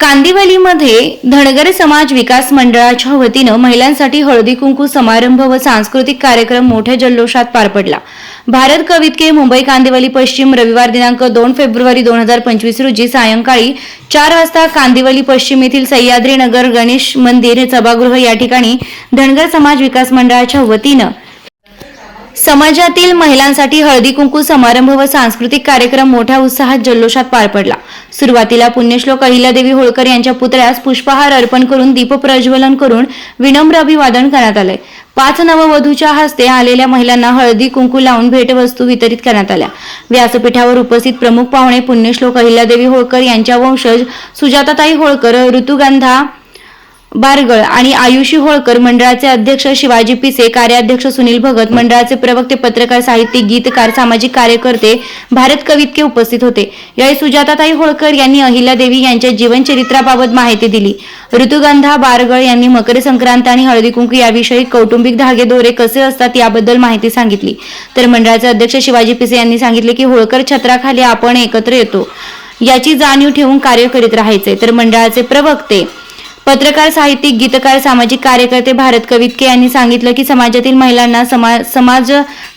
कांदिवलीमध्ये धनगर समाज विकास मंडळाच्या वतीनं महिलांसाठी हळदी कुंकू समारंभ व सांस्कृतिक कार्यक्रम मोठ्या जल्लोषात पार पडला. भारत कवितके मुंबई कांदिवली पश्चिम रविवार दिनांक दोन फेब्रुवारी दोन हजार पंचवीस रोजी सायंकाळी चार वाजता कांदिवली पश्चिम येथील सह्याद्रीनगर गणेश मंदिर सभागृह या ठिकाणी धनगर समाज विकास मंडळाच्या वतीनं समाजातील महिलांसाठी हळदी कुंकू समारंभ व सांस्कृतिक कार्यक्रम मोठ्या उत्साहात जल्लोषात पार पडला. सुरुवातीला पुण्यश्लोक अहिल्यादेवी होळकर यांच्या पुतळ्यास पुष्पहार अर्पण करून दीपप्रज्वलन करून विनम्र अभिवादन करण्यात आले पाच नववधूच्या हस्ते आलेल्या महिलांना हळदी कुंकू लावून भेटवस्तू वितरित करण्यात आल्या. व्यासपीठावर उपस्थित प्रमुख पाहुणे पुण्यश्लोक अहिल्यादेवी होळकर यांच्या वंशज सुजाताताई होळकर ऋतुगंधा बारगळ आणि आयुषी होळकर मंडळाचे अध्यक्ष शिवाजी पिसे कार्याध्यक्ष सुनील भगत मंडळाचे प्रवक्ते पत्रकार साहित्यिक गीतकार सामाजिक कार्यकर्ते भारत कवितके उपस्थित होते. यावेळी सुजाताताई होळकर यांनी अहिल्या देवी यांच्या जीवनचरित्राबाबत माहिती दिली. ऋतुगंधा बारगळ यांनी मकर संक्रांत आणि हळदी कुंकू याविषयी कौटुंबिक धागे दोरे कसे असतात याबद्दल माहिती सांगितली. तर मंडळाचे अध्यक्ष शिवाजी पिसे यांनी सांगितले की होळकर छत्राखाली आपण एकत्र येतो. याची जाणीव ठेवून कार्य करीत राहायचे. तर मंडळाचे प्रवक्ते पत्रकार साहित्यिक गीतकार सामाजिक कार्यकर्ते भारत कवितके यांनी सांगितलं की समाजातील महिलांना समा समाज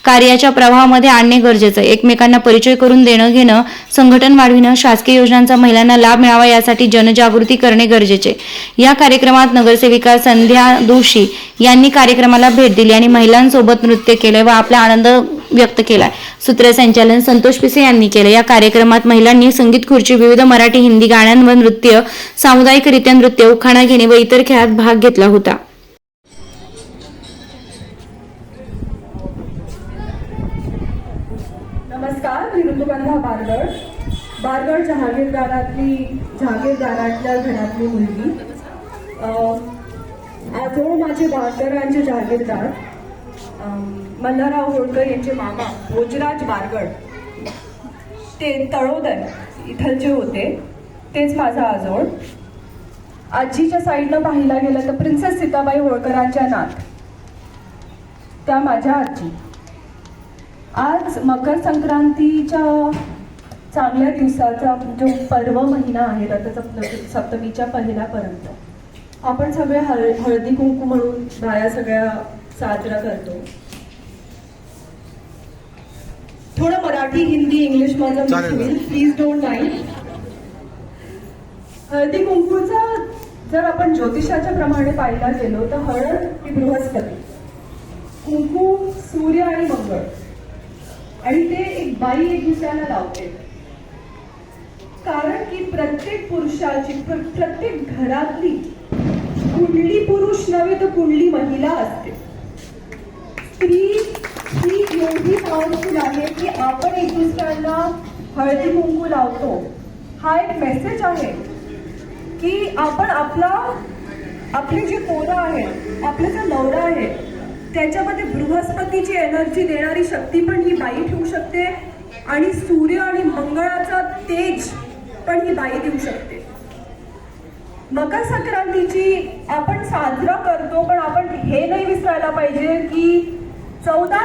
कार्याच्या प्रवाहामध्ये आणणे गरजेचं आहे एकमेकांना परिचय करून देणं घेणं संघटन वाढविणं शासकीय योजनांचा महिलांना लाभ मिळावा यासाठी जनजागृती करणे गरजेचे आहे. या कार्यक्रमात नगरसेविका संध्या दोषी यांनी कार्यक्रमाला भेट दिली आणि महिलांसोबत नृत्य केलं व आपला आनंद व्यक्त केलाय. सूत्रसंचालन संतोष पिसे यांनी केलं या कार्यक्रमात महिलांनी संगीत खुर्ची विविध मराठी हिंदी गाण्यांवर नृत्य सामुदायिकरित्या नृत्य उखाणा घेणे व इतर खेळात भाग घेतला होता. नमस्कार मी ऋतुगंधा बारगड बारगड जहागीरदारातली जहागीरदारातल्या घरातली मुलगी. अं, माझे बारगडांचे जहागीरदार. मल्हारराव होळकर यांचे मामा भोजराज बारगड. ते तळोदर इथलचे होते. तेच माझा आजोळ. आजीच्या साईडनं पाहिला गेलं तर प्रिन्सेस सीताबाई होळकरांच्या नात. त्या माझ्या आजी. आज मकर संक्रांतीच्या चांगल्या दिवसाचा जो पर्व महिना आहे रथसप्तमी सप्तमीच्या पहिल्यापर्यंत. आपण सगळे हळ हळदी कुंकू म्हणून बाया सगळ्या साजरा करतो. थोडं मराठी हिंदी इंग्लिश माझं प्लीज डोंट माइंड हळदी कुंकूचा जर आपण ज्योतिषाच्या प्रमाणे पाहायला गेलो तर हळद ही बृहस्पती. कुंकू सूर्य आणि मंगळ. आणि ते एक बाई एक दुसऱ्याला लावते. कारण की प्रत्येक पुरुषाची प्र- प्रत्येक घरातली कुंडली पुरुष नव्हे तर कुंडली महिला असते. स्त्री ही एवढी पॉवरफुल आहे की आपण एक दुसऱ्यांना हळदी कुंकू लावतो. हा एक मेसेज आहे की आपण आपला आपली जी पोरं आहेत आपला जो नवरा आहे त्याच्यामध्ये बृहस्पतीची एनर्जी देणारी शक्ती पण ही बाई ठेवू शकते आणि सूर्य आणि मंगळाचा तेज पण ही बाई देऊ शकते. मकर संक्रांतीची आपण साजरा करतो पण आपण हे नाही विसरायला पाहिजे की 走的